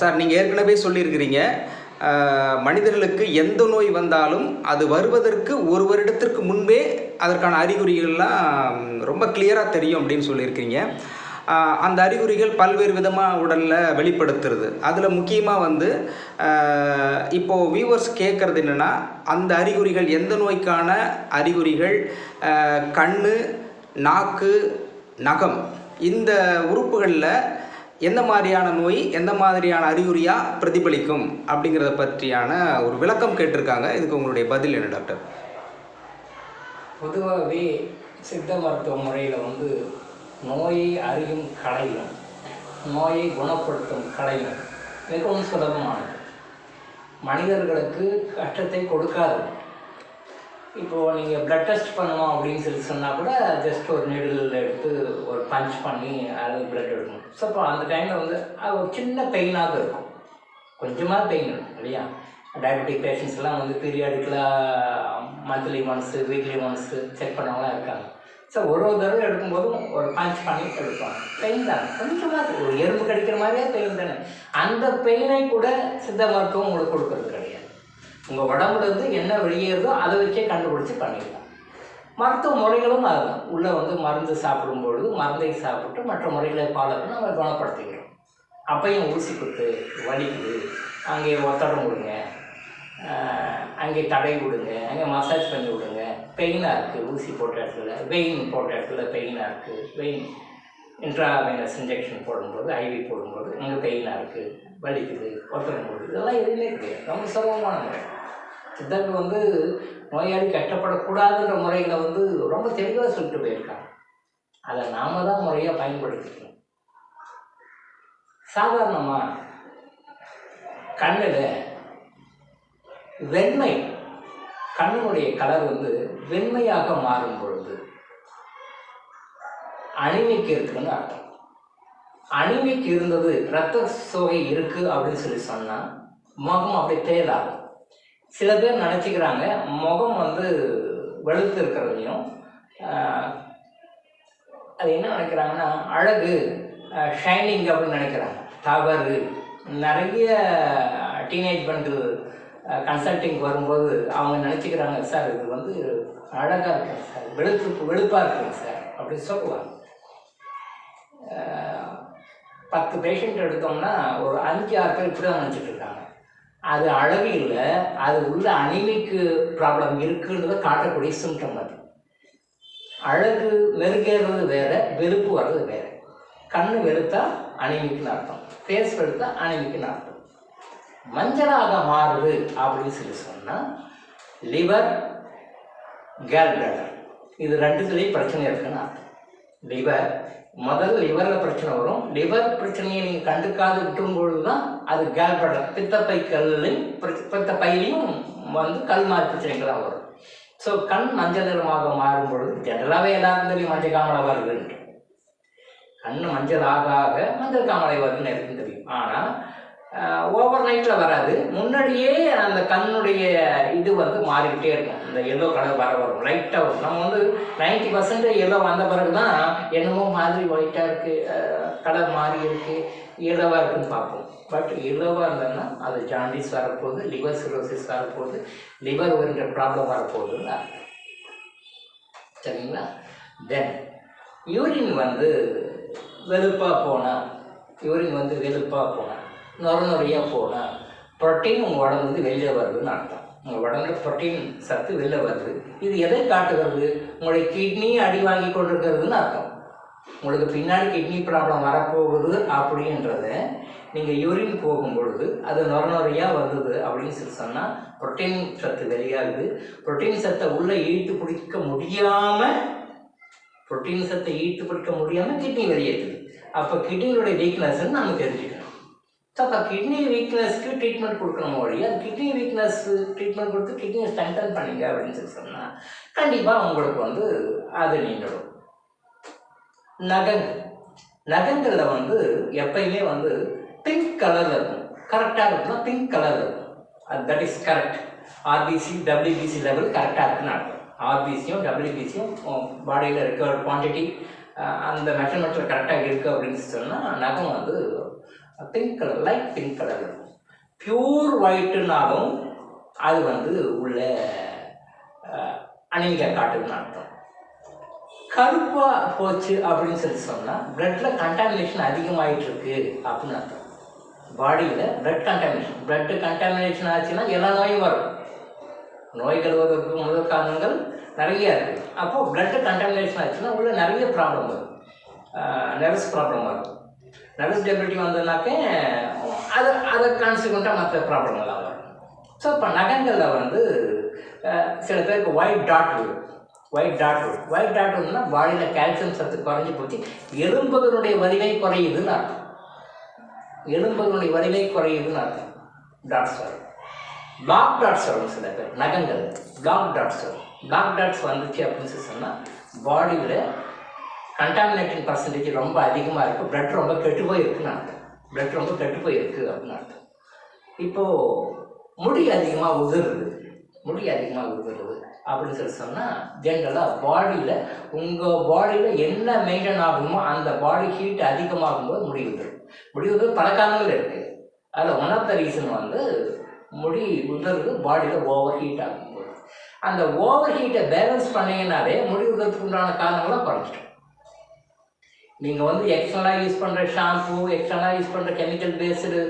Sir நீங்கள் ஏற்கனவே சொல்லியிருக்கிறீங்க. மனிதர்களுக்கு எந்த நோய் வந்தாலும் அது வருவதற்கு ஒரு வருடத்திற்கு முன்பே அதற்கான அறிகுறிகள்லாம் ரொம்ப கிளியராக தெரியும் அப்படின்னு சொல்லியிருக்கீங்க அந்த அறிகுறிகள் பல்வேறு விதமாக உடலில் வெளிப்படுத்துறது. அதில் முக்கியமாக வந்து இப்போது வியூவர்ஸ் கேட்குறது என்னென்னா அந்த அறிகுறிகள் எந்த நோய்க்கான அறிகுறிகள் கண் நாக்கு நகம் இந்த உறுப்புகளில் எந்த மாதிரியான நோய் எந்த மாதிரியான அறிகுறியாக பிரதிபலிக்கும் அப்படிங்கிறத பற்றியான ஒரு விளக்கம் கேட்டிருக்காங்க. இதுக்கு உங்களுடைய பதில் என்ன டாக்டர்? பொதுவாகவே சித்த மருத்துவ முறையில் வந்து நோயை அறியும் கலையும் நோயை குணப்படுத்தும் கலையும் மிகவும் சுலபமானது. மனிதர்களுக்கு கஷ்டத்தை கொடுக்காது. இப்போது நீங்கள் ப்ளட் டெஸ்ட் பண்ணணும் அப்படின்னு சொல்லி சொன்னால் கூட ஜஸ்ட் ஒரு நீடில் எடுத்து ஒரு பஞ்ச் பண்ணி அது ப்ளட் எடுக்கணும். ஸோ அப்போ அந்த டைமில் வந்து அது ஒரு சின்ன பெயினாக இருக்கும். கொஞ்சமாக பெயின் இருக்கும் இல்லையா? டயபெட்டிக் பேஷண்ட்ஸ் எல்லாம் வந்து பீரியாடிக்கலாக monthly once weekly once check பண்ணவங்களாம் இருக்காங்க. ஸோ ஒரு ஒரு தடவை எடுக்கும்போதும் ஒரு பஞ்ச் பண்ணி எடுப்பாங்க. பெயின் தானே கொஞ்சமாக ஒரு எறும்பு கடிக்கிற மாதிரியே பெயின் தானே. அந்த பெயினை கூட சித்த மருத்துவம் உங்களுக்கு கொடுக்கறது கிடையாது. உங்கள் உடம்புலேருந்து என்ன வெளியேறுதோ அதை வச்சே கண்டுபிடிச்சி பண்ணிடலாம் மருத்துவ முறைகளும் அதுதான். உள்ளே வந்து மருந்து சாப்பிடும்பொழுது மருந்தை சாப்பிட்டு மற்ற முறைகளை ஃபாலோ பண்ணி நம்ம குணப்படுத்திக்கிறோம். அப்பையும் ஊசி குத்து வலிக்குது. அங்கே ஒத்தடம் விடுங்க அங்கே தடை விடுங்க. அங்கே மசாஜ் பண்ணி விடுங்க. பெயினாக இருக்குது ஊசி போட்ட இடத்துல வெயின் போட்ட இடத்துல பெயினாக இருக்குது வெயின் இன்ட்ராவைனஸ் இன்ஜெக்ஷன் போடும்போது ஐவி போடும்போது அங்கே பெயினாக இருக்குது வலிக்குது ஒருத்தரம் போடுது இதெல்லாம் எதுவுமே கிடையாது. ரொம்ப சுலபமான முறை. சித்தர்கள் வந்து நோயாளி கஷ்டப்படக்கூடாதுன்ற முறைகளை வந்து ரொம்ப தெளிவாக சொல்லிட்டு போயிருக்காங்க. அதை நாம தான் முறையாக பயன்படுத்திக்கணும். சாதாரணமாக கண்ணில் வெண்மை கண்ணுடைய கலர் வந்து வெண்மையாக மாறும் பொழுது அனிமிக்கு இருக்குதுன்னு அர்த்தம். அனிமிக் இருந்தது ரத்த சோகை இருக்குது அப்படின்னு சொல்லி சொன்னால் முகம் அப்படி தேதாகும் சில பேர் நினச்சிக்கிறாங்க முகம் வந்து வெளுத்து இருக்கிறதையும் அது என்ன நினைக்கிறாங்கன்னா அழகு ஷைனிங் அப்படின்னு நினைக்கிறாங்க. தவறு. நிறைய டீனேஜ் பண்ணுறது கன்சல்டிங் வரும்போது அவங்க நினச்சிக்கிறாங்க சார் இது வந்து அழகாக இருக்குங்க சார். வெளுத்து வெளுப்பாக இருக்குங்க சார். அப்படி சொல்லுவாங்க. பத்து பேஷண்ட் எடுத்தோம்னா ஒரு அஞ்சு ஆறு பேர் இப்படி தான் நினச்சிட்டு இருக்காங்க. அது அழகு இல்லை. அது உள்ள அனிமிக்கு ப்ராப்ளம் இருக்குன்றத காட்டக்கூடிய சிம்டம் அது. அழகு மெருகேறது வேறு வெறுப்பு வர்றது வேறு. கண் வெளுத்தா அனிமிக்குன்னு அர்த்தம். ஃபேஸ் வெளுத்தா அனிமிக்குன்னு அர்த்தம். மஞ்சளாக மாறுது அப்படின்னு சொல்லி சொன்னால் லிவர் கேல் இது ரெண்டுத்துலேயும் பிரச்சனை இருக்குன்னு அர்த்தம். லிவர் முதல் லிவரில் பிரச்சனை வரும். லிவர் பிரச்சனையை நீங்கள் கண்டுக்காது விட்டும் பொழுது தான் அது கேல் பித்தப்பை கல்லையும் பித்தப்பையிலையும் வந்து கல் மாதிரி பிரச்சனைகளாக வரும். ஸோ கண் மஞ்சள் நிறமாக மாறும் பொழுது ஜென்ரலாகவே எல்லாருக்கும் மஞ்சள் காமலை வருதுன்ட்டு. கண் மஞ்சள் ஆக ஆக மஞ்சள் காமலை வருதுன்னு எனக்கு தெரியும். ஆனால் ஓவர் நைட்டில் வராது. முன்னாடியே அந்த கண்ணுடைய இது வந்து மாறிக்கிட்டே இருக்கும். இந்த எல்லோ கலர் வர வரும். லைட்டாக வரும். நம்ம வந்து நைன்டி பர்சன்ட் எல்லோ வந்த பிறகு தான் என்னமோ மாதிரி ஒயிட்டாக இருக்குது கலர் மாறி இருக்குது எல்லோவாக இருக்குன்னு பார்ப்போம். பட் எல்லோவாக இருந்ததுன்னா அது ஜாண்டிஸ் வரப்போகுது லிவர் சிரோசிஸ் வரப்போகுது லிவர் வருகிற ப்ராப்ளம் வரப்போகுதுன்னு சரிங்களா? தென் யூரின் வந்து வெளுப்பாக போனால் யூரின் வந்து வெளுப்பாக போனால் நொர நொறையாக போல. ப்ரோட்டீன் உங்கள் உடம்பு வந்து வெளியே வருதுன்னு அர்த்தம். உங்கள் உடம்புல ப்ரோட்டீன் சத்து வெளில வருது. இது எதை காட்டுகிறது? உங்களுடைய கிட்னி அடி வாங்கி கொண்டிருக்கிறதுன்னு அர்த்தம். உங்களுக்கு பின்னாடி கிட்னி ப்ராப்ளம் வரப்போகுது அப்படின்றத நீங்கள் யூரின் போகும் பொழுது அது நொர நொறையாக வருது அப்படின்னு சொல்லி சொன்னால் ப்ரோட்டீன் சத்து வெளியாகுது. புரோட்டீன் சத்தை உள்ளே ஈட்டு பிடிக்க முடியாமல் ப்ரோட்டீன் சத்தை ஈட்டு பிடிக்க முடியாமல் கிட்னி வெளியேற்றுது. அப்போ கிட்னியோடைய வீக்னஸ்ன்னு நம்ம தெரிஞ்சுக்கணும். ஸோ அப்போ கிட்னி வீக்னஸ்க்கு ட்ரீட்மெண்ட் கொடுக்கணும் ஒழிய அது கிட்னி வீக்னஸ் ட்ரீட்மெண்ட் கொடுத்து கிட்னியை ஸ்ட்ரென்தன் பண்ணுங்க அப்படின்னு சொல்லி சொன்னால் கண்டிப்பாக உங்களுக்கு வந்து அது நீங்களும் நகங்கள். நகங்களில் வந்து எப்பயுமே வந்து பிங்க் கலரில் இருக்கும். கரெக்டாக இருக்குன்னா பிங்க் கலரில் இருக்கும். அது that is correct RBC WBC level கரெக்டாக இருக்குன்னு அர்த்தம். ஆர்பிசியும் டபிள்யூபிசியும் பாடியில் இருக்க குவான்டிட்டி அந்த மெஷர்மெண்ட்டில் கரெக்டாக இருக்குது அப்படின்னு சொன்னால் நகம் வந்து pink colour light pink colour இருக்கும் பியூர் ஒயிட்டுனாலும் அது வந்து உள்ள அனிமிக்கா காட்டுதுன்னு அர்த்தம். கருப்பாக போச்சு அப்படின்னு சொல்லி சொன்னால் பிளட்டில் கண்டாமினேஷன் அதிகமாகிட்டு இருக்கு அப்படின்னு அர்த்தம். பாடியில் பிளட் கண்டாமினேஷன் பிளட்டு கண்டாமினேஷன் ஆச்சுன்னா எல்லா நோயும் வரும். நோய்கள் வருவதற்கு முதல் காரணங்கள் நிறைய இருக்குது அப்போது பிளட்டு கண்டாமினேஷன் ஆச்சுன்னா உள்ள நிறைய ப்ராப்ளம் வரும். நர்வஸ் ப்ராப்ளம் வரும். நர்வஸ் டெபிலிட்டி வந்ததுனாக்க அது அதை கான்சிக்வெண்ட்டாக மற்ற ப்ராப்ளம்லாம் வரும். ஸோ இப்போ நகங்களில் வந்து சில பேருக்கு ஒயிட் டாட் இருக்கும் ஒயிட் டாட் வரும். ஒயிட் டாட் வந்துன்னா பாடியில் கால்சியம் சத்து குறைஞ்சி போச்சு. எலும்புகளுடைய வலிமை குறையுதுன்னு அர்த்தம். எலும்புகளுடைய வலிமை குறையுதுன்னு அர்த்தம். டாட்ஸ் வரும். பிளாக் டாட்ஸ் வரும் சில பேர். நகங்கள். பிளாக் டாட்ஸ் வரும். பிளாக் டாட்ஸ் வந்துச்சு அப்படின்னு சொன்னால் பாடியில் கண்டாமினேட்டிங் பர்சன்டேஜ் ரொம்ப அதிகமாக இருக்குது பிளட் ரொம்ப கெட்டு போயிருக்குன்னு அர்த்தம். பிளட் ரொம்ப கெட்டு போயிருக்கு அப்படின்னு அர்த்தம். இப்போது முடி அதிகமாக உதிருது முடி அதிகமாக உதிருது அப்படின்னு சொல்லி சொன்னால் ஜென்ரலாக பாடியில் உங்கள் பாடியில் என்ன மெயின்டைன் ஆகுமோ அந்த பாடி ஹீட் அதிகமாகும் போது முடி உதிரும். முடி உதிர் பல காரணங்கள் இருக்குது அதில் ஒன் ஆஃப் த ரீசன் வந்து முடி உதறது பாடியில் ஓவர் ஹீட் ஆகும்போது. அந்த ஓவர் ஹீட்டை பேலன்ஸ் பண்ணிங்கனாலே முடி உதறதுக்கு உண்டான காரணங்களாக குறைஞ்சிடும். நீங்கள் வந்து எக்ஸ்டர்னலாக யூஸ் பண்ணுற ஷாம்பு எக்ஸ்டர்னலாக யூஸ் பண்ணுற chemical based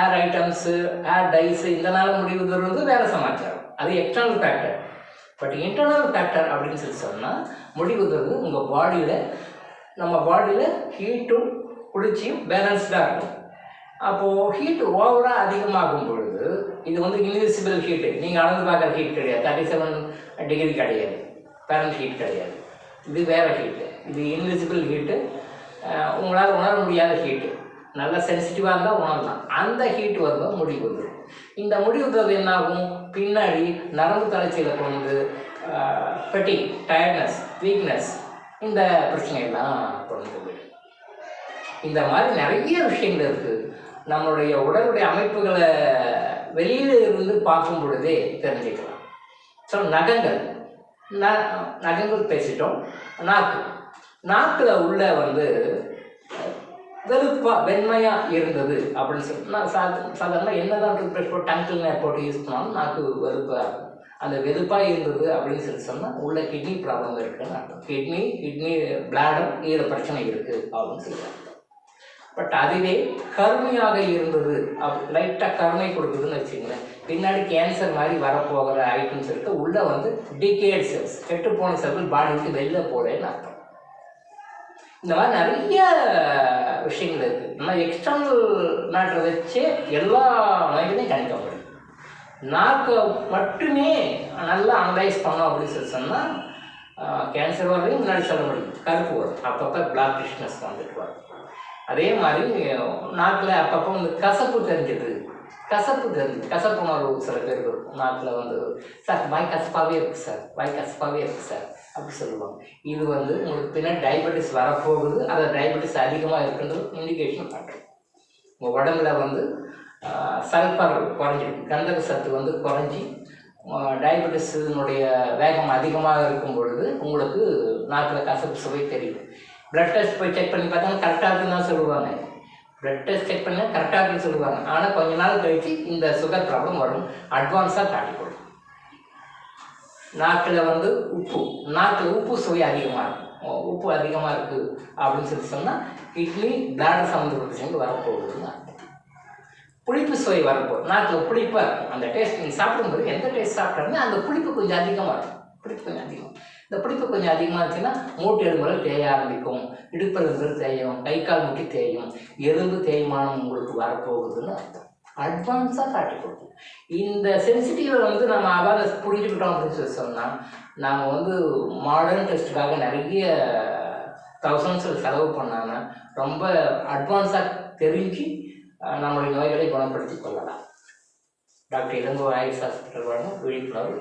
hair items hair dyes இதனால் முடி தருவது வேறு சமாச்சாரம். அது external factor but internal factor அப்படின்னு சொல்லி சொன்னால் முடிவு தருவது உங்கள் பாடியில் நம்ம பாடியில் ஹீட்டும் குளிர்ச்சியும் பேலன்ஸ்டாக இருக்கும். அப்போது ஹீட் ஓவராக அதிகமாகும் பொழுது இது வந்து இன்விசிபிள் ஹீட்டு நீங்கள் அளந்து பார்க்குற ஹீட் கிடையாது. தேர்ட்டி செவன் டிகிரி கிடையாது. பேரண்ட் ஹீட் கிடையாது. இது வேறு ஹீட்டு இது இன்விசிபிள் ஹீட்டு உங்களால் உணர முடியாத ஹீட்டு நல்லா சென்சிட்டிவாக இருந்தால் உணரலாம். அந்த ஹீட் வரும்போது முடி உதிரும் இந்த முடி உதிரது என்னாகும்? பின்னாடி நரம்பு தளர்ச்சியில் கொண்டு பெட்டி டயர்ட்னஸ் வீக்னஸ் இந்த பிரச்சனையெல்லாம் கொண்டு போயிடும். இந்த மாதிரி நிறைய விஷயங்கள் இருக்குது நம்மளுடைய உடலுடைய அமைப்புகளை வெளியில் இருந்து பார்க்கும் பொழுதே தெரிஞ்சுக்கலாம். ஸோ நகங்கள். ந நகங்கள் பேசிட்டோம். நாக்கு. நாக்கில் உள்ள வந்து வெறுப்பாக வெண்மையாக இருந்தது அப்படின்னு சொல்லி நான் சா சாதாரண என்ன தான் டூத்பேஸ்ட் போட்டு டங்கில் போட்டு யூஸ் பண்ணாலும் நாக்கு வெறுப்பாக அந்த வெறுப்பாக இருந்தது அப்படின்னு சொல்லி சொன்னால் உள்ள கிட்னி ப்ராப்ளம் இருக்குன்னு அர்த்தம். கிட்னி கிட்னி பிளாடர் ஈர பிரச்சனை இருக்குது அப்படின்னு சொல்லி பட் அதுவே கருமையாக இருந்தது. அப் லைட்டாக கருமை கொடுக்குதுன்னு வச்சுங்களேன் பின்னாடி கேன்சர் மாதிரி வரப்போகிற ஐட்டம்ஸ் இருக்குது உள்ளே வந்து டிகேட் செல்ஸ் கெட்டு போன செல்கள் பாடி விட்டு வெளில போகிறேன்னு அர்த்தம். இந்த மாதிரி நிறைய விஷயங்கள் இருக்குது நம்ம எக்ஸ்டர்னல் மேட்டரை வச்சு எல்லா நோய்களையும் கணிக்க முடியும் நாக்கை மட்டுமே நல்லா அனலைஸ் பண்ணோம் அப்படின்னு சொல்லி சொன்னால் கேன்சர் வரையும் முன்னாடி சொல்ல முடியும். கருப்பு வரும். அப்பப்போ பிளாக் டிஷ்னஸ் வந்துட்டு வரும். அதே மாதிரி நாக்கில் அப்பப்போ வந்து கசப்பு தெரிஞ்சது கசப்பு தெரிஞ்சு கசப்பு உணர்வு சில பேருக்கு இருக்கும். நாக்கில் வந்து சார் வாய் கசப்பாகவே இருக்குது சார். வாய் கசப்பாகவே இருக்குது சார். அப்படி சொல்லுவாங்க. இது வந்து உங்களுக்கு பின்னாடி டயபெட்டிஸ் வரப்போகுது. அதை டயபெட்டிஸ் அதிகமாக இருக்குன்றது இண்டிகேஷன் பண்ணுறோம் உங்கள் உடம்புல வந்து சல்பர் குறைஞ்சிருக்கு. கந்தக சத்து வந்து குறைஞ்சி டயபெட்டிஸினுடைய வேகம் அதிகமாக இருக்கும் பொழுது உங்களுக்கு நாக்கில் கசப்பு சுவை தெரியும். ப்ளட் டெஸ்ட் போய் செக் பண்ணி பார்த்தா கரெக்டாக இருக்குன்னு தான் சொல்லுவாங்க. ப்ளட் டெஸ்ட் செக் பண்ணால் கரெக்டாக இருக்குன்னு சொல்லுவாங்க. ஆனால் கொஞ்ச நாள் கழித்து இந்த சுகர் ப்ராப்ளம் வரும். அட்வான்ஸாக காட்டி கொடுக்கும் நாக்கில் வந்து உப்பு. நாக்கில் உப்பு சுவை அதிகமாக இருக்கும். உப்பு அதிகமாக இருக்குது அப்படின்னு சொல்லி சொன்னால் இட்லி பிளாடர் சம்மந்தப்பட்ட சேர்ந்து வரப்போகுதுன்னு புளிப்பு சுவை வரப்போகுது. நாக்கில் புளிப்பாக இருக்கும். அந்த டேஸ்ட் நீங்கள் சாப்பிடும்போது எந்த டேஸ்ட் சாப்பிட்டாலுமே அந்த புளிப்பு கொஞ்சம் அதிகமாக இருக்கும். புளிப்பு கொஞ்சம் அதிகம். இந்த புளிப்பு கொஞ்சம் அதிகமாக இருந்துச்சுன்னா மூட்டு எலும்புகள் தேய ஆரம்பிக்கும். இடுப்பு தேயும். கை கால் முட்டி தேயும். எலும்பு தேய்மானம் உங்களுக்கு வரப்போகுதுன்னு அர்த்தம். அட்வான்ஸாக காட்டி கொடுக்கும் இந்த சென்சிட்டிவை வந்து நம்ம அவேர்னஸ் புரிஞ்சுக்கிட்டோம் அப்படின்னு சொல்லி சொன்னால் நாம் வந்து மாடர்ன் டெஸ்ட்டுக்காக நிறைய தௌசண்ட்ஸில் செலவு பண்ணாமல் ரொம்ப அட்வான்ஸாக தெரிஞ்சு நம்மளுடைய நோய்களை குணப்படுத்தி கொள்ளலாம். டாக்டர் இளங்கோ ஆயுஷ் ஹாஸ்பிட்டல் வழங்கும் விழிப்புணர்வு